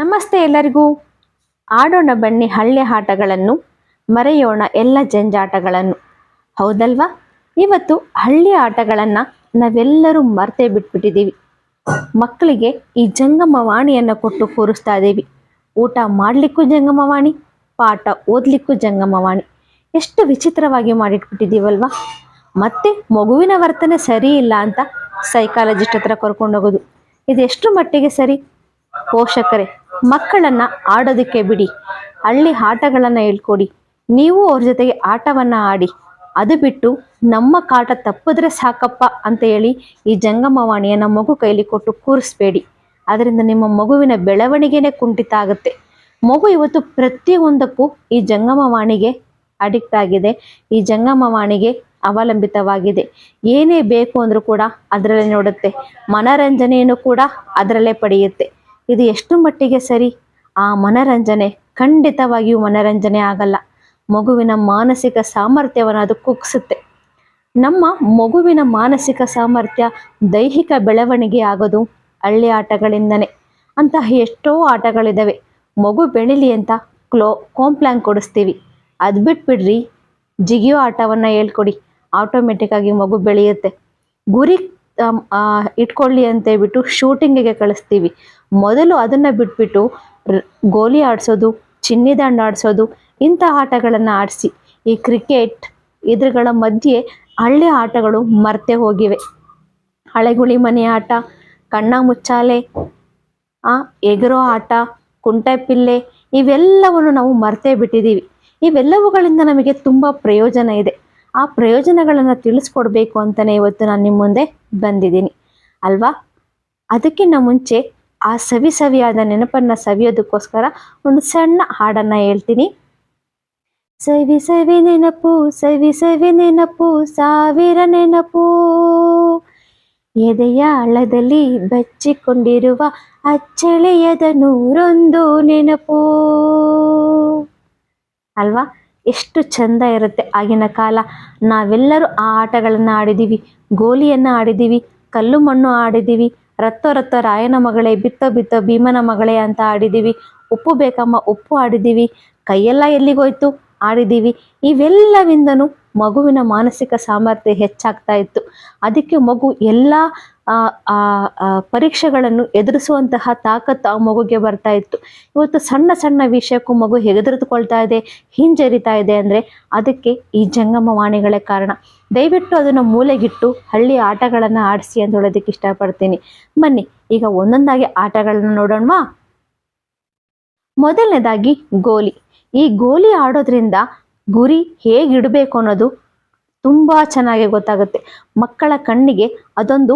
ನಮಸ್ತೆ ಎಲ್ಲರಿಗೂ. ಆಡೋಣ ಬನ್ನಿ ಹಳ್ಳಿ ಆಟಗಳನ್ನು, ಮರೆಯೋಣ ಎಲ್ಲ ಜಂಜಾಟಗಳನ್ನು. ಹೌದಲ್ವಾ? ಇವತ್ತು ಹಳ್ಳಿ ಆಟಗಳನ್ನು ನಾವೆಲ್ಲರೂ ಮರ್ತೇ ಬಿಟ್ಬಿಟ್ಟಿದ್ದೀವಿ. ಮಕ್ಕಳಿಗೆ ಈ ಜಂಗಮವಾಣಿಯನ್ನು ಕೊಟ್ಟು ಕೂರಿಸ್ತಾ ಇದ್ದೀವಿ. ಊಟ ಮಾಡಲಿಕ್ಕೂ ಜಂಗಮವಾಣಿ ಪಾಠ ಓದಲಿಕ್ಕೂ ಜಂಗಮವಾಣಿ ಎಷ್ಟು ವಿಚಿತ್ರವಾಗಿ ಮಾಡಿಟ್ಬಿಟ್ಟಿದ್ದೀವಲ್ವಾ? ಮತ್ತೆ ಮಗುವಿನ ವರ್ತನೆ ಸರಿ ಇಲ್ಲ ಅಂತ ಸೈಕಾಲಜಿಸ್ಟ್ ಹತ್ರ ಕರ್ಕೊಂಡೋಗೋದು. ಇದೆಷ್ಟು ಮಟ್ಟಿಗೆ ಸರಿ? ಪೋಷಕರೇ, ಮಕ್ಕಳನ್ನ ಆಡೋದಕ್ಕೆ ಬಿಡಿ. ಹಳ್ಳಿ ಆಟಗಳನ್ನು ಹೇಳ್ಕೊಡಿ. ನೀವು ಅವ್ರ ಜೊತೆಗೆ ಆಟವನ್ನ ಆಡಿ. ಅದು ಬಿಟ್ಟು ನಮ್ಮ ಕಾಟ ತಪ್ಪಿದ್ರೆ ಸಾಕಪ್ಪ ಅಂತ ಹೇಳಿ ಈ ಜಂಗಮವಾಣಿಯನ್ನು ಮಗು ಕೈಲಿ ಕೊಟ್ಟು ಕೂರಿಸ್ಬೇಡಿ. ಅದರಿಂದ ನಿಮ್ಮ ಮಗುವಿನ ಬೆಳವಣಿಗೆನೇ ಕುಂಠಿತ ಆಗುತ್ತೆ. ಮಗು ಇವತ್ತು ಪ್ರತಿಯೊಂದಕ್ಕೂ ಈ ಜಂಗಮವಾಣಿಗೆ ಅಡಿಕ್ಟ್ ಆಗಿದೆ. ಈ ಜಂಗಮವಾಣಿಗೆ ಅವಲಂಬಿತವಾಗಿದೆ. ಏನೇ ಬೇಕು ಅಂದ್ರೂ ಕೂಡ ಅದರಲ್ಲೇ ನೋಡುತ್ತೆ. ಮನರಂಜನೆಯನ್ನು ಕೂಡ ಅದರಲ್ಲೇ ಪಡೆಯುತ್ತೆ. ಇದು ಎಷ್ಟು ಮಟ್ಟಿಗೆ ಸರಿ? ಆ ಮನರಂಜನೆ ಖಂಡಿತವಾಗಿಯೂ ಮನರಂಜನೆ ಆಗಲ್ಲ. ಮಗುವಿನ ಮಾನಸಿಕ ಸಾಮರ್ಥ್ಯವನ್ನು ಅದು ಕುಗ್ಸುತ್ತೆ. ನಮ್ಮ ಮಗುವಿನ ಮಾನಸಿಕ ಸಾಮರ್ಥ್ಯ ದೈಹಿಕ ಬೆಳವಣಿಗೆ ಆಗೋದು ಹಳ್ಳಿ ಆಟಗಳಿಂದನೇ. ಅಂತಹ ಎಷ್ಟೋ ಆಟಗಳಿದ್ದಾವೆ ಮಗು ಬೆಳಿಲಿ ಅಂತ ಕ್ಲೋ ಕಾಂಪ್ಲಾಂಗ್ ಕೊಡಿಸ್ತೀವಿ. ಅದು ಬಿಟ್ಬಿಡ್ರಿ, ಜಿಗಿಯೋ ಆಟವನ್ನು ಹೇಳ್ಕೊಡಿ. ಆಟೋಮೆಟಿಕ್ಕಾಗಿ ಮಗು ಬೆಳೆಯುತ್ತೆ. ಗುರಿ ಇಟ್ಕೊಳ್ಳಿ ಅಂತ ಹೇಳ್ಬಿಟ್ಟು ಶೂಟಿಂಗಿಗೆ ಕಳಿಸ್ತೀವಿ. ಮೊದಲು ಅದನ್ನು ಬಿಟ್ಬಿಟ್ಟು ಗೋಲಿ ಆಡಿಸೋದು ಚಿನ್ನಿದಾಂಡು ಆಡಿಸೋದು, ಇಂಥ ಆಟಗಳನ್ನು ಆಡಿಸಿ. ಈ ಕ್ರಿಕೆಟ್ ಇದ್ರಗಳ ಮಧ್ಯೆ ಹಳ್ಳಿ ಆಟಗಳು ಮರ್ತೆ ಹೋಗಿವೆ. ಹಳೆಗುಳಿ ಮನೆ ಆಟ ಕಣ್ಣ ಮುಚ್ಚಾಲೆ ಎಗರೋ ಆಟ, ಕುಂಟೆಪಿಲ್ಲೆ, ಇವೆಲ್ಲವನ್ನು ನಾವು ಮರ್ತೇ ಬಿಟ್ಟಿದ್ದೀವಿ. ಇವೆಲ್ಲವುಗಳಿಂದ ನಮಗೆ ತುಂಬ ಪ್ರಯೋಜನ ಇದೆ. ಆ ಪ್ರಯೋಜನಗಳನ್ನು ತಿಳಿಸ್ಕೊಡ್ಬೇಕು ಅಂತಲೇ ಇವತ್ತು ನಾನು ನಿಮ್ಮ ಮುಂದೆ ಬಂದಿದ್ದೀನಿ. ಅಲ್ವಾ? ಅದಕ್ಕಿಂತ ಮುಂಚೆ ಆ ಸವಿ ಸವಿಯಾದ ನೆನಪನ್ನು ಸವಿಯೋದಕ್ಕೋಸ್ಕರ ಒಂದು ಸಣ್ಣ ಹಾಡನ್ನು ಹೇಳ್ತೀನಿ. ಸವಿ ಸವಿ ನೆನಪು, ಸವಿ ಸವಿ ನೆನಪು, ಸಾವಿರ ನೆನಪು. ಎದೆಯ ಅಳದಲ್ಲಿ ಬಚ್ಚಿಕೊಂಡಿರುವ ಅಚ್ಚಳಿಯದ ನೂರೊಂದು ನೆನಪು. ಅಲ್ವಾ? ಎಷ್ಟು ಚಂದ ಇರುತ್ತೆ ಆಗಿನ ಕಾಲ. ನಾವೆಲ್ಲರೂ ಆ ಆಟಗಳನ್ನು ಆಡಿದ್ದೀವಿ ಗೋಲಿಯನ್ನು ಆಡಿದ್ದೀವಿ ಕಲ್ಲು ಮಣ್ಣು ಆಡಿದ್ದೀವಿ ರತ್ತೋ ರತ್ತೋ ರಾಯನ ಮಗಳೇ, ಬಿತ್ತೋ ಬಿತ್ತೋ ಭೀಮನ ಮಗಳೇ ಅಂತ ಆಡಿದ್ದೀವಿ ಉಪ್ಪು ಬೇಕಮ್ಮ ಉಪ್ಪು ಆಡಿದ್ದೀವಿ ಕೈಯೆಲ್ಲ ಎಲ್ಲಿಗೋಯ್ತು ಆಡಿದ್ದೀವಿ ಇವೆಲ್ಲವಿಂದನೂ ಮಗುವಿನ ಮಾನಸಿಕ ಸಾಮರ್ಥ್ಯ ಹೆಚ್ಚಾಗ್ತಾ ಇತ್ತು. ಅದಕ್ಕೆ ಮಗು ಎಲ್ಲ ಪರೀಕ್ಷೆಗಳನ್ನು ಎದುರಿಸುವಂತಹ ತಾಕತ್ತು ಆ ಮಗುಗೆ ಬರ್ತಾ ಇತ್ತು. ಇವತ್ತು ಸಣ್ಣ ಸಣ್ಣ ವಿಷಯಕ್ಕೂ ಮಗು ಹೆದರಿದುಕೊಳ್ತಾ ಇದೆ, ಹಿಂಜರಿತಾ ಇದೆ ಅಂದರೆ ಅದಕ್ಕೆ ಈ ಜಂಗಮವಾಣಿಗಳೇ ಕಾರಣ. ದಯವಿಟ್ಟು ಅದನ್ನು ಮೂಲೆಗಿಟ್ಟು ಹಳ್ಳಿ ಆಟಗಳನ್ನು ಆಡಿಸಿ ಅಂತ ಹೇಳೋದಕ್ಕೆ ಇಷ್ಟಪಡ್ತೀನಿ. ಬನ್ನಿ, ಈಗ ಒಂದೊಂದಾಗಿ ಆಟಗಳನ್ನು ನೋಡೋಣವಾ? ಮೊದಲನೇದಾಗಿ ಗೋಲಿ. ಈ ಗೋಲಿ ಆಡೋದ್ರಿಂದ ಗುರಿ ಹೇಗಿಡಬೇಕು ಅನ್ನೋದು ತುಂಬ ಚೆನ್ನಾಗಿ ಗೊತ್ತಾಗುತ್ತೆ. ಮಕ್ಕಳ ಕಣ್ಣಿಗೆ ಅದೊಂದು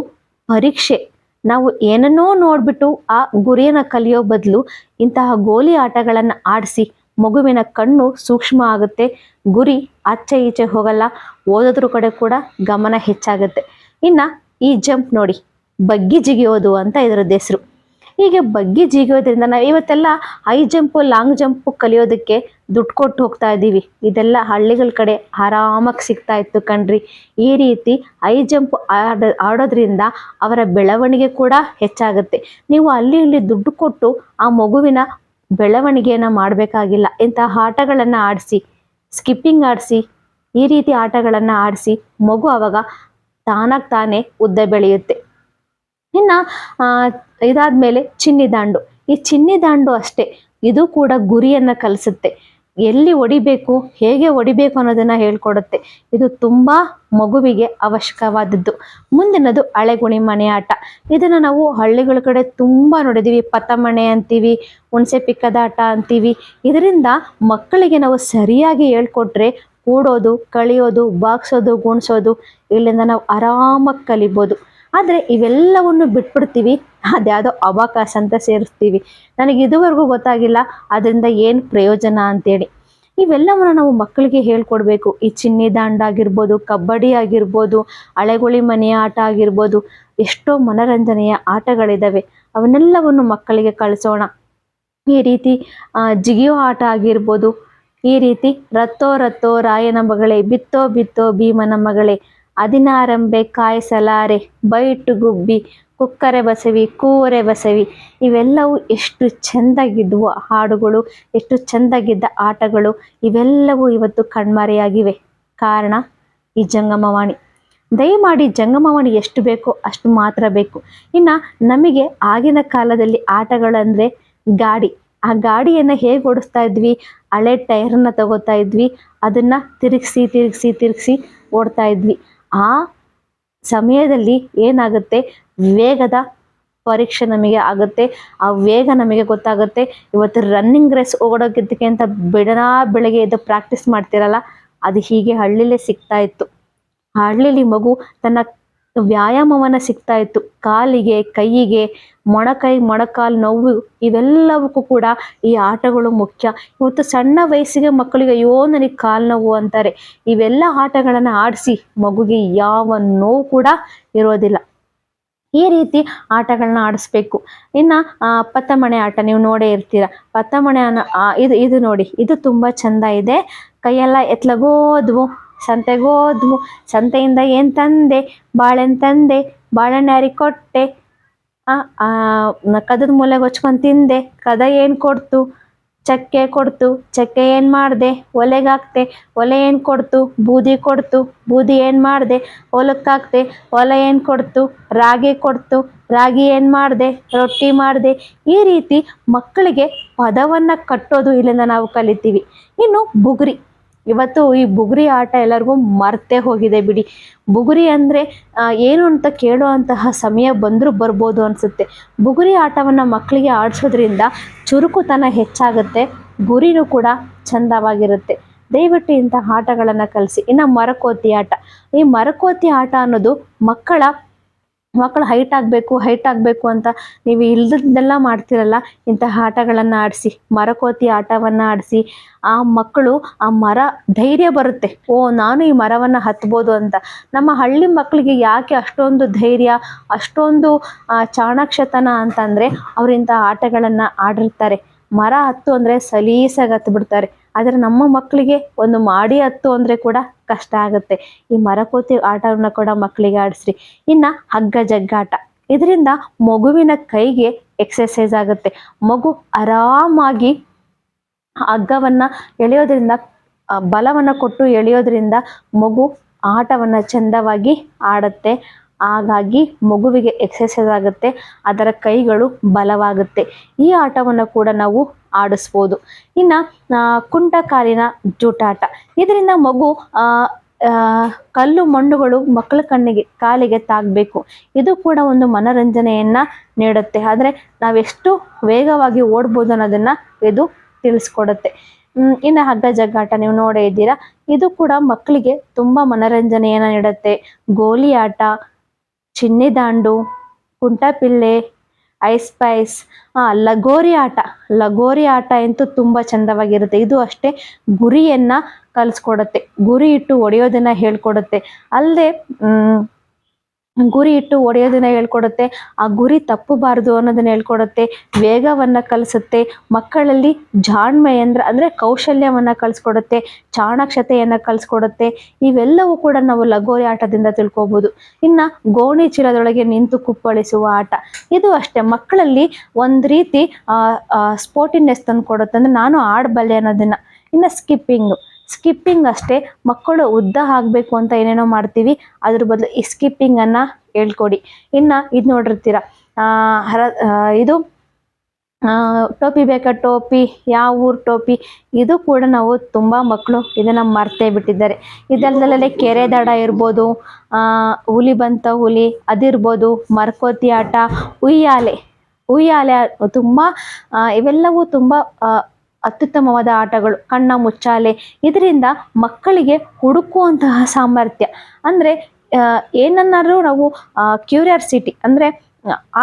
ಪರೀಕ್ಷೆ. ನಾವು ಏನನ್ನೋ ನೋಡ್ಬಿಟ್ಟು ಆ ಗುರಿಯನ್ನ ಕಲಿಯೋ ಬದಲು ಇಂತಹ ಗೋಲಿ ಆಟಗಳನ್ನು ಆಡಿಸಿ ಮಗುವಿನ ಕಣ್ಣು ಸೂಕ್ಷ್ಮ ಆಗುತ್ತೆ. ಗುರಿ ಆಚೆ ಈಚೆ ಹೋಗಲ್ಲ, ಓದೋದ್ರ ಕಡೆ ಕೂಡ ಗಮನ ಹೆಚ್ಚಾಗುತ್ತೆ. ಇನ್ನ ಈ ಜಂಪ್ ನೋಡಿ, ಬಗ್ಗಿ ಜಿಗಿಯೋದು ಅಂತ ಇದರದ್ದು ಹೆಸರು. ಹೀಗೆ ಬಗ್ಗಿ ಜಿಗಿಯೋದ್ರಿಂದ ನಾವು ಇವತ್ತೆಲ್ಲ ಹೈ ಜಂಪು ಲಾಂಗ್ ಜಂಪು ಕಲಿಯೋದಕ್ಕೆ ದುಡ್ಡು ಕೊಟ್ಟು ಹೋಗ್ತಾ ಇದ್ದೀವಿ ಇದೆಲ್ಲ ಹಳ್ಳಿಗಳ ಕಡೆ ಆರಾಮಾಗಿ ಸಿಗ್ತಾ ಇತ್ತು ಕಣ್ರಿ. ಈ ರೀತಿ ಹೈ ಜಂಪ್ ಆಡ, ಆಡೋದ್ರಿಂದ ಅವರ ಬೆಳವಣಿಗೆ ಕೂಡ ಹೆಚ್ಚಾಗುತ್ತೆ. ನೀವು ಅಲ್ಲಿ ಇಲ್ಲಿ ದುಡ್ಡು ಕೊಟ್ಟು ಆ ಮಗುವಿನ ಬೆಳವಣಿಗೆಯನ್ನು ಮಾಡಬೇಕಾಗಿಲ್ಲ. ಇಂತಹ ಆಟಗಳನ್ನು ಆಡಿಸಿ ಸ್ಕಿಪ್ಪಿಂಗ್ ಆಡಿಸಿ, ಈ ರೀತಿ ಆಟಗಳನ್ನು ಆಡಿಸಿ ಮಗು ಆವಾಗ ತಾನಾಗಿ ತಾನೇ ಉದ್ದ ಬೆಳೆಯುತ್ತೆ. ಇನ್ನು ಇದಾದ್ಮೇಲೆ ಚಿನ್ನಿ ದಾಂಡು. ಈ ಚಿನ್ನಿ ದಾಂಡು ಅಷ್ಟೇ, ಇದು ಕೂಡ ಗುರಿಯನ್ನ ಕಲಿಸುತ್ತೆ. ಎಲ್ಲಿ ಹೊಡಿಬೇಕು ಹೇಗೆ ಹೊಡಿಬೇಕು ಅನ್ನೋದನ್ನ ಹೇಳ್ಕೊಡುತ್ತೆ. ಇದು ತುಂಬಾ ಮಗುವಿಗೆ ಅವಶ್ಯಕವಾದದ್ದು. ಮುಂದಿನದು ಹಳೆಗುಣಿ ಮನೆ ಆಟ. ಇದನ್ನ ನಾವು ಹಳ್ಳಿಗಳ ಕಡೆ ತುಂಬಾ ನೋಡಿದ್ದೀವಿ ಪತಮಣೆ ಅಂತೀವಿ, ಹುಣಸೆ ಪಿಕ್ಕದಾಟ ಅಂತೀವಿ. ಇದರಿಂದ ಮಕ್ಕಳಿಗೆ ನಾವು ಸರಿಯಾಗಿ ಹೇಳ್ಕೊಟ್ರೆ ಕೂಡೋದು, ಕಳಿಯೋದು, ಬಾಗ್ಸೋದು, ಗುಣಿಸೋದು, ಇಲ್ಲಿಂದ ನಾವು ಆರಾಮಾಗಿ ಕಲಿಬೋದು. ಆದರೆ ಇವೆಲ್ಲವನ್ನು ಬಿಟ್ಬಿಡ್ತೀವಿ. ಅದ್ಯಾವುದೋ ಅವಕಾಶ ಅಂತ ಸೇರಿಸ್ತೀವಿ. ನನಗೆ ಇದುವರೆಗೂ ಗೊತ್ತಾಗಿಲ್ಲ ಅದರಿಂದ ಏನು ಪ್ರಯೋಜನ ಅಂತೇಳಿ. ಇವೆಲ್ಲವನ್ನು ನಾವು ಮಕ್ಕಳಿಗೆ ಹೇಳ್ಕೊಡ್ಬೇಕು. ಈ ಚಿನ್ನಿ ದಾಂಡ ಆಗಿರ್ಬೋದು, ಕಬಡ್ಡಿ ಆಗಿರ್ಬೋದು ಹಳೆಗುಳಿ ಮನೆಯ ಆಟ ಆಗಿರ್ಬೋದು, ಎಷ್ಟೋ ಮನರಂಜನೆಯ ಆಟಗಳಿದ್ದಾವೆ ಅವನ್ನೆಲ್ಲವನ್ನು ಮಕ್ಕಳಿಗೆ ಕಳಿಸೋಣ. ಈ ರೀತಿ ಜಿಗಿಯೋ ಆಟ ಆಗಿರ್ಬೋದು, ಈ ರೀತಿ ರತ್ತೋ ರತ್ತೋ ರಾಯನ ಮಗಳೇ, ಬಿತ್ತೋ ಬಿತ್ತೋ ಭೀಮನ ಮಗಳೇ ಹದಿನಾರಂಬೆ ಕಾಯಿಸಲಾರೆ, ಬೈಟು ಗುಬ್ಬಿ, ಕುಕ್ಕರೆ ಬಸವಿ, ಕೂರೆ ಬಸವಿ, ಇವೆಲ್ಲವೂ ಎಷ್ಟು ಚೆಂದಾಗಿದ್ವು ಹಾಡುಗಳು, ಎಷ್ಟು ಚೆಂದಾಗಿದ್ದ ಆಟಗಳು, ಇವೆಲ್ಲವೂ ಇವತ್ತು ಕಣ್ಮರೆಯಾಗಿವೆ. ಕಾರಣ, ಈ ಜಂಗಮವಾಣಿ. ದಯಮಾಡಿ ಜಂಗಮವಾಣಿ ಎಷ್ಟು ಬೇಕೋ ಅಷ್ಟು ಮಾತ್ರ ಬೇಕು. ಇನ್ನು ನಮಗೆ ಆಗಿನ ಕಾಲದಲ್ಲಿ ಆಟಗಳಂದರೆ ಗಾಡಿ. ಆ ಗಾಡಿಯನ್ನು ಹೇಗೆ ಓಡಿಸ್ತಾ ಇದ್ವಿ? ಹಳೆ ಟೈರನ್ನ ತಗೋತಾ ಇದ್ವಿ. ಅದನ್ನು ತಿರುಗಿಸಿ ತಿರುಗಿಸಿ ತಿರುಗಿಸಿ ಓಡ್ತಾ ಇದ್ವಿ. ಆ ಸಮಯದಲ್ಲಿ ಏನಾಗುತ್ತೆ? ವೇಗದ ಪರೀಕ್ಷೆ ನಮಗೆ ಆಗುತ್ತೆ. ಆ ವೇಗ ನಮಗೆ ಗೊತ್ತಾಗುತ್ತೆ. ಇವತ್ತು ರನ್ನಿಂಗ್ ರೇಸ್ ಓಡೋಗಿದ್ದಕ್ಕೆ ಅಂತ ಬಿಡನಾ ಬೆಳಗ್ಗೆ ಎದ್ದು ಪ್ರಾಕ್ಟೀಸ್ ಮಾಡ್ತಿರಲ್ಲ, ಅದು ಹೀಗೆ ಹಳ್ಳಿಲೇ ಸಿಗ್ತಾ ಇತ್ತು. ಹಳ್ಳಿಲಿ ಮಗು ತನ್ನ ವ್ಯಾಯಾಮವನ್ನು ಸಿಗ್ತಾ ಇತ್ತು. ಕಾಲಿಗೆ ಕೈಯಿಗೆ ಮೊಣಕೈ ಮೊಣಕಾಲು ನೋವು ಇವೆಲ್ಲವಕ್ಕೂ ಕೂಡ ಈ ಆಟಗಳು ಮುಖ್ಯ. ಇವತ್ತು ಸಣ್ಣ ವಯಸ್ಸಿಗೆ ಮಕ್ಕಳಿಗೆ ಅಯ್ಯೋ ನನಗೆ ಕಾಲು ನೋವು ಅಂತಾರೆ. ಇವೆಲ್ಲ ಆಟಗಳನ್ನು ಆಡಿಸಿ ಮಗುಗೆ ಯಾವ ನೋವು ಕೂಡ ಇರೋದಿಲ್ಲ. ಈ ರೀತಿ ಆಟಗಳನ್ನ ಆಡಿಸ್ಬೇಕು. ಇನ್ನು ಪತ್ತಮಣೆ ಆಟ ನೀವು ನೋಡೇ ಇರ್ತೀರ. ಪತ್ತಮಣೆ ಅನ್ನೋ ಇದು ಇದು ನೋಡಿ, ಇದು ತುಂಬ ಚಂದ ಇದೆ. ಕೈಯೆಲ್ಲ ಎತ್ಲಗೋದ್ವು. ಸಂತೆಗೋದ್ವು ಸಂತೆಯಿಂದ ಏನು ತಂದೆ? ಬಾಳೆಹಣ್ಣು ತಂದೆ ಬಾಳೆಹಣ್ಣು ಕೊಟ್ಟೆ. ಆ, ಕದದ ಮೂಲೆಗೆ ಹೊಚ್ಕೊಂಡು ತಿಂದೆ. ಕದ ಏನು ಕೊಡ್ತು? ಚಕ್ಕೆ ಕೊಡ್ತು. ಚಕ್ಕೆ ಏನು ಮಾಡಿದೆ? ಒಲೆಗೆ ಹಾಕ್ತೆ. ಒಲೆ ಏನು ಕೊಡ್ತು? ಬೂದಿ ಕೊಡ್ತು. ಬೂದಿ ಏನು ಮಾಡಿದೆ? ಹೊಲಕ್ಕೆ ಹೊಲ ಏನು ಕೊಡ್ತು? ರಾಗಿ ಕೊಡ್ತು. ರಾಗಿ ಏನು ಮಾಡಿದೆ? ರೊಟ್ಟಿ ಮಾಡಿದೆ. ಈ ರೀತಿ ಮಕ್ಕಳಿಗೆ ಪದವನ್ನು ಕಟ್ಟೋದು ಇಲ್ಲಿಂದ ನಾವು ಕಲಿತೀವಿ. ಇನ್ನು ಬುಗುರಿ. ಇವತ್ತು ಈ ಬುಗುರಿ ಆಟ ಎಲ್ಲರಿಗೂ ಮರ್ತೇ ಹೋಗಿದೆ ಬಿಡಿ. ಬುಗುರಿ ಅಂದರೆ ಏನು ಅಂತ ಕೇಳುವಂತಹ ಸಮಯ ಬಂದರೂ ಬರ್ಬೋದು ಅನಿಸುತ್ತೆ. ಬುಗುರಿ ಆಟವನ್ನು ಮಕ್ಕಳಿಗೆ ಆಡಿಸೋದ್ರಿಂದ ಚುರುಕುತನ ಹೆಚ್ಚಾಗುತ್ತೆ, ಗುರಿನೂ ಕೂಡ ಚಂದವಾಗಿರುತ್ತೆ. ದಯವಿಟ್ಟು ಇಂಥ ಆಟಗಳನ್ನು ಕಲಿಸಿ. ಇನ್ನು ಮರಕೋತಿ ಆಟ. ಈ ಮರಕೋತಿ ಆಟ ಅನ್ನೋದು ಮಕ್ಕಳ ಮಕ್ಕಳು ಹೈಟ್ ಆಗಬೇಕು ಹೈಟ್ ಆಗಬೇಕು ಅಂತ ನೀವು ಇಲ್ದದ್ದೆಲ್ಲ ಮಾಡ್ತಿರಲ್ಲ, ಇಂತಹ ಆಟಗಳನ್ನು ಆಡಿಸಿ, ಮರಕೋತಿ ಆಟವನ್ನು ಆಡಿಸಿ, ಆ ಮಕ್ಕಳು ಆ ಮರ ಧೈರ್ಯ ಬರುತ್ತೆ. ಓ, ನಾನು ಈ ಮರವನ್ನು ಹತ್ಬೋದು ಅಂತ. ನಮ್ಮ ಹಳ್ಳಿ ಮಕ್ಕಳಿಗೆ ಯಾಕೆ ಅಷ್ಟೊಂದು ಧೈರ್ಯ, ಅಷ್ಟೊಂದು ಚಾಣಾಕ್ಷತನ ಅಂತಂದರೆ ಅವರಿಂತ ಆಟಗಳನ್ನು ಆಡಿರ್ತಾರೆ. ಮರ ಹತ್ತು ಅಂದರೆ ಸಲೀಸಾಗಿ ಹತ್ತು ಬಿಡ್ತಾರೆ ಆದರೆ ನಮ್ಮ ಮಕ್ಕಳಿಗೆ ಒಂದು ಮಾಡಿ ಹತ್ತು ಅಂದರೆ ಕೂಡ ಕಷ್ಟ ಆಗುತ್ತೆ. ಈ ಮರಕೋತಿ ಆಟವನ್ನು ಕೂಡ ಮಕ್ಕಳಿಗೆ ಆಡಿಸ್ರಿ. ಇನ್ನು ಹಗ್ಗ ಜಗ್ಗಾಟ. ಇದರಿಂದ ಮಗುವಿನ ಕೈಗೆ ಎಕ್ಸಸೈಸ್ ಆಗುತ್ತೆ. ಮಗು ಆರಾಮಾಗಿ ಹಗ್ಗವನ್ನು ಎಳೆಯೋದ್ರಿಂದ ಬಲವನ್ನು ಕೊಟ್ಟು ಎಳೆಯೋದ್ರಿಂದ ಮಗು ಆಟವನ್ನು ಚಂದವಾಗಿ ಆಡುತ್ತೆ. ಹಾಗಾಗಿ ಮಗುವಿಗೆ ಎಕ್ಸಸೈಸ್ ಆಗುತ್ತೆ, ಅದರ ಕೈಗಳು ಬಲವಾಗುತ್ತೆ. ಈ ಆಟವನ್ನು ಕೂಡ ನಾವು ಆಡಿಸ್ಬೋದು. ಇನ್ನು ಕುಂಟಕಾಲಿನ ಜೂಟಾಟ. ಇದರಿಂದ ಮಗು ಕಲ್ಲು ಮಣ್ಣುಗಳು ಮಕ್ಕಳ ಕಣ್ಣಿಗೆ, ಕಾಲಿಗೆ ತಾಗಬೇಕು. ಇದು ಕೂಡ ಒಂದು ಮನರಂಜನೆಯನ್ನು ನೀಡುತ್ತೆ. ಆದರೆ, ನಾವೆಷ್ಟು ವೇಗವಾಗಿ ಓಡ್ಬೋದು ಅನ್ನೋದನ್ನು ಇದು ತಿಳಿಸ್ಕೊಡುತ್ತೆ. ಇನ್ನು ಹಗ್ಗ ಜಗ್ಗಾಟ ನೀವು ನೋಡೇ ಇದ್ದೀರಾ. ಇದು ಕೂಡ ಮಕ್ಕಳಿಗೆ ತುಂಬ ಮನೋರಂಜನೆಯನ್ನು ನೀಡುತ್ತೆ. ಗೋಲಿ ಆಟ ಚಿನ್ನಿದಾಂಡು ಕುಂಟಪಿಲ್ಲೆ ಐಸ್ ಪೈಸ್ ಲಗೋರಿ ಆಟ. ಲಗೋರಿ ಆಟ ಅಂತೂ ತುಂಬ ಚಂದವಾಗಿರುತ್ತೆ. ಇದು ಅಷ್ಟೇ ಗುರಿಯನ್ನು ಕಲಿಸ್ಕೊಡತ್ತೆ. ಗುರಿ ಇಟ್ಟು ಹೊಡೆಯೋದನ್ನು ಹೇಳ್ಕೊಡುತ್ತೆ. ಅಲ್ಲದೆ ಗುರಿ ಇಟ್ಟು ಒಡೆಯೋದನ್ನ ಹೇಳ್ಕೊಡುತ್ತೆ. ಆ ಗುರಿ ತಪ್ಪಬಾರದು ಅನ್ನೋದನ್ನ ಹೇಳ್ಕೊಡುತ್ತೆ. ವೇಗವನ್ನ ಕಲಿಸುತ್ತೆ. ಮಕ್ಕಳಲ್ಲಿ ಜಾಣ್ಮೆ ಅಂದ್ರೆ, ಅಂದರೆ ಕೌಶಲ್ಯವನ್ನು ಕಲಿಸ್ಕೊಡುತ್ತೆ. ಚಾಣಾಕ್ಷತೆಯನ್ನು ಕಲಿಸ್ಕೊಡುತ್ತೆ. ಇವೆಲ್ಲವೂ ಕೂಡ ನಾವು ಲಗೋರಿ ಆಟದಿಂದ ತಿಳ್ಕೊಬೋದು. ಇನ್ನ ಗೋಣಿ ಚೀಲದೊಳಗೆ ನಿಂತು ಕುಪ್ಪಳಿಸುವ ಆಟ. ಇದು ಅಷ್ಟೇ. ಮಕ್ಕಳಲ್ಲಿ ಒಂದು ರೀತಿ ಸ್ಪೋರ್ಟಿನೆಸ್ ತಂದು ಕೊಡುತ್ತೆ ಅಂದ್ರೆ ನಾನು ಆಡಬಲ್ಲೆ ಅನ್ನೋದನ್ನ. ಇನ್ನ ಸ್ಕಿಪ್ಪಿಂಗು ಸ್ಕಿಪ್ಪಿಂಗ್ ಅಷ್ಟೇ. ಮಕ್ಕಳು ಉದ್ದ ಆಗಬೇಕು ಅಂತ ಏನೇನೋ ಮಾಡ್ತೀವಿ, ಅದ್ರ ಬದಲು ಈ ಸ್ಕಿಪ್ಪಿಂಗನ್ನು ಹೇಳ್ಕೊಡಿ. ಇನ್ನು ಇದು ನೋಡಿರ್ತೀರ ಹರ ಇದು ಟೋಪಿ ಬೇಕಾ ಟೋಪಿ, ಯಾವ ಊರು ಟೋಪಿ, ಇದು ಕೂಡ ನಾವು ತುಂಬ ಮಕ್ಕಳು ಇದನ್ನು ಮರ್ತೇ ಬಿಟ್ಟಿದ್ದಾರೆ. ಇದಲ್ಲದಲ್ಲೇ ಕೆರೆ ದಡ ಇರ್ಬೋದು ಹುಲಿ ಬಂತ ಹುಲಿ ಅದಿರ್ಬೋದು, ಮರ್ಕೋತಿ ಆಟ, ಉಯ್ಯಾಲೆ ಉಯ್ಯಾಲೆ ತುಂಬ ಇವೆಲ್ಲವೂ ತುಂಬ ಅತ್ಯುತ್ತಮವಾದ ಆಟಗಳು, ಕಣ್ಣ, ಮುಚ್ಚಾಲೆ, ಇದರಿಂದ ಮಕ್ಕಳಿಗೆ ಹುಡುಕುವಂತಹ ಸಾಮರ್ಥ್ಯ. ಅಂದರೆ ಏನನ್ನಾದರೂ ನಾವು ಕ್ಯೂರಿಯಾಸಿಟಿ ಅಂದರೆ,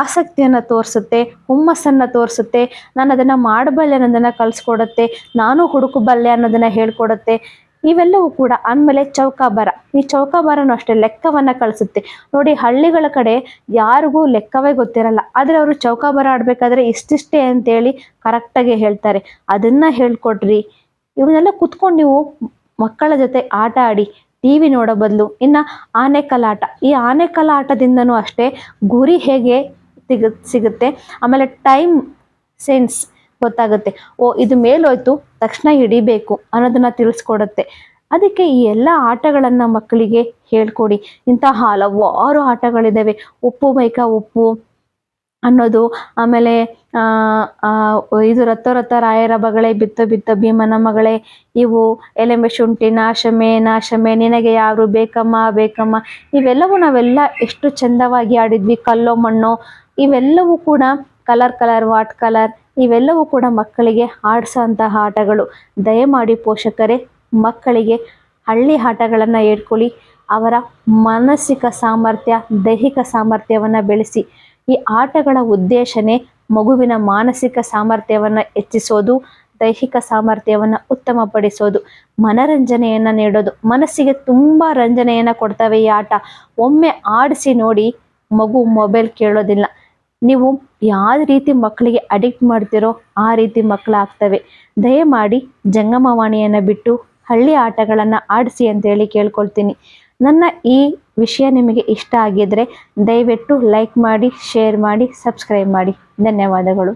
ಆಸಕ್ತಿಯನ್ನು ತೋರಿಸುತ್ತೆ, ಹುಮ್ಮಸ್ಸನ್ನು ತೋರಿಸುತ್ತೆ ನಾನು ಅದನ್ನು ಮಾಡಬಲ್ಲೆ ಅನ್ನೋದನ್ನು ಕಲಿಸ್ಕೊಡುತ್ತೆ, ನಾನು ಹುಡುಕಬಲ್ಲೆ ಅನ್ನೋದನ್ನು ಹೇಳ್ಕೊಡುತ್ತೆ ಇವೆಲ್ಲವೂ ಕೂಡ ಆಮೇಲೆ ಚೌಕಾಬಾರ. ಈ ಚೌಕಾಬಾರನು ಅಷ್ಟೇ ಲೆಕ್ಕವನ್ನು ಕಳಿಸುತ್ತೆ. ನೋಡಿ, ಹಳ್ಳಿಗಳ ಕಡೆ ಯಾರಿಗೂ ಲೆಕ್ಕವೇ ಗೊತ್ತಿರಲ್ಲ. ಆದರೆ ಅವರು ಚೌಕಾಬಾರ ಆಡಬೇಕಾದ್ರೆ ಇಷ್ಟಿಷ್ಟೇ ಅಂತೇಳಿ ಕರೆಕ್ಟಾಗಿ ಹೇಳ್ತಾರೆ. ಅದನ್ನು ಹೇಳ್ಕೊಡ್ರಿ. ಇವನ್ನೆಲ್ಲ ಕುತ್ಕೊಂಡು ನೀವು ಮಕ್ಕಳ ಜೊತೆ ಆಟ ಆಡಿ, ಟಿ ವಿ ನೋಡೋ ಬದಲು. ಇನ್ನು ಆನೆಕಲಾಟ ಈ ಆನೆಕಲ್ಲಾಟದಿಂದನೂ ಅಷ್ಟೇ ಗುರಿ ಹೇಗೆ ಸಿಗ ಸಿಗುತ್ತೆ. ಆಮೇಲೆ ಟೈಮ್ ಸೆನ್ಸ್ ಗೊತ್ತಾಗುತ್ತೆ. ಓ, ಇದು ಮೇಲೋಯ್ತು, ತಕ್ಷಣ ಹಿಡಿಬೇಕು ಅನ್ನೋದನ್ನ ತಿಳಿಸ್ಕೊಡುತ್ತೆ. ಅದಕ್ಕೆ ಈ ಎಲ್ಲ ಆಟಗಳನ್ನ ಮಕ್ಕಳಿಗೆ ಹೇಳ್ಕೊಡಿ. ಇಂತಹ ಹಲವಾರು ಆಟಗಳಿದ್ದಾವೆ ಉಪ್ಪು ಬೈಕ ಉಪ್ಪು ಅನ್ನೋದು, ಆಮೇಲೆ ಇದು ರಥ ರತ್ತ ರಾಯರ ಬಗಳೆ, ಬಿತ್ತ ಬಿತ್ತ, ಭೀಮನ ಮಗಳೇ, ಇವು ಎಲೆಂಬೆ ಶುಂಠಿ, ನಾಶಮೆ ನಾಶಮೆ, ನಿನಗೆ ಯಾರು ಬೇಕಮ್ಮ ಬೇಕಮ್ಮ, ಇವೆಲ್ಲವೂ ನಾವೆಲ್ಲ ಎಷ್ಟು ಚಂದವಾಗಿ ಆಡಿದ್ವಿ. ಕಲ್ಲೋ, ಮಣ್ಣೋ, ಇವೆಲ್ಲವೂ ಕೂಡ ಕಲರ್ ಕಲರ್ ವಾಟ್ ಕಲರ್ ಇವೆಲ್ಲವೂ ಕೂಡ ಮಕ್ಕಳಿಗೆ ಆಡಿಸೋಂತಹ ಆಟಗಳು. ದಯಮಾಡಿ ಪೋಷಕರೇ, ಮಕ್ಕಳಿಗೆ ಹಳ್ಳಿ ಆಟಗಳನ್ನು ಹೇಳ್ಕೊಳ್ಳಿ. ಅವರ ಮಾನಸಿಕ ಸಾಮರ್ಥ್ಯ, ದೈಹಿಕ ಸಾಮರ್ಥ್ಯವನ್ನು ಬೆಳೆಸಿ. ಈ ಆಟಗಳ ಉದ್ದೇಶನೇ ಮಗುವಿನ ಮಾನಸಿಕ ಸಾಮರ್ಥ್ಯವನ್ನು ಹೆಚ್ಚಿಸೋದು, ದೈಹಿಕ ಸಾಮರ್ಥ್ಯವನ್ನು ಉತ್ತಮಪಡಿಸೋದು. ಮನರಂಜನೆಯನ್ನು ನೀಡೋದು. ಮನಸ್ಸಿಗೆ ತುಂಬ ರಂಜನೆಯನ್ನು ಕೊಡ್ತವೆ ಈ ಆಟ. ಒಮ್ಮೆ ಆಡಿಸಿ ನೋಡಿ ಮಗು ಮೊಬೈಲ್ ಕೇಳೋದಿಲ್ಲ. ನೀವು ಯಾವ ರೀತಿ ಮಕ್ಕಳಿಗೆ ಅಡಿಕ್ಟ್ ಮಾಡ್ತಿರೋ ಆ ರೀತಿ ಮಕ್ಕಳಾಗ್ತವೆ ದಯಮಾಡಿ ಜಂಗಮವಾಣಿಯನ್ನು ಬಿಟ್ಟು ಹಳ್ಳಿ ಆಟಗಳನ್ನು ಆಡಿಸಿ ಅಂತೇಳಿ ಕೇಳ್ಕೊಳ್ತೀನಿ. ನನ್ನ ಈ ವಿಷಯ ನಿಮಗೆ ಇಷ್ಟ ಆಗಿದ್ರೆ ದಯವಿಟ್ಟು ಲೈಕ್ ಮಾಡಿ ಶೇರ್ ಮಾಡಿ ಸಬ್ಸ್ಕ್ರೈಬ್ ಮಾಡಿ. ಧನ್ಯವಾದಗಳು.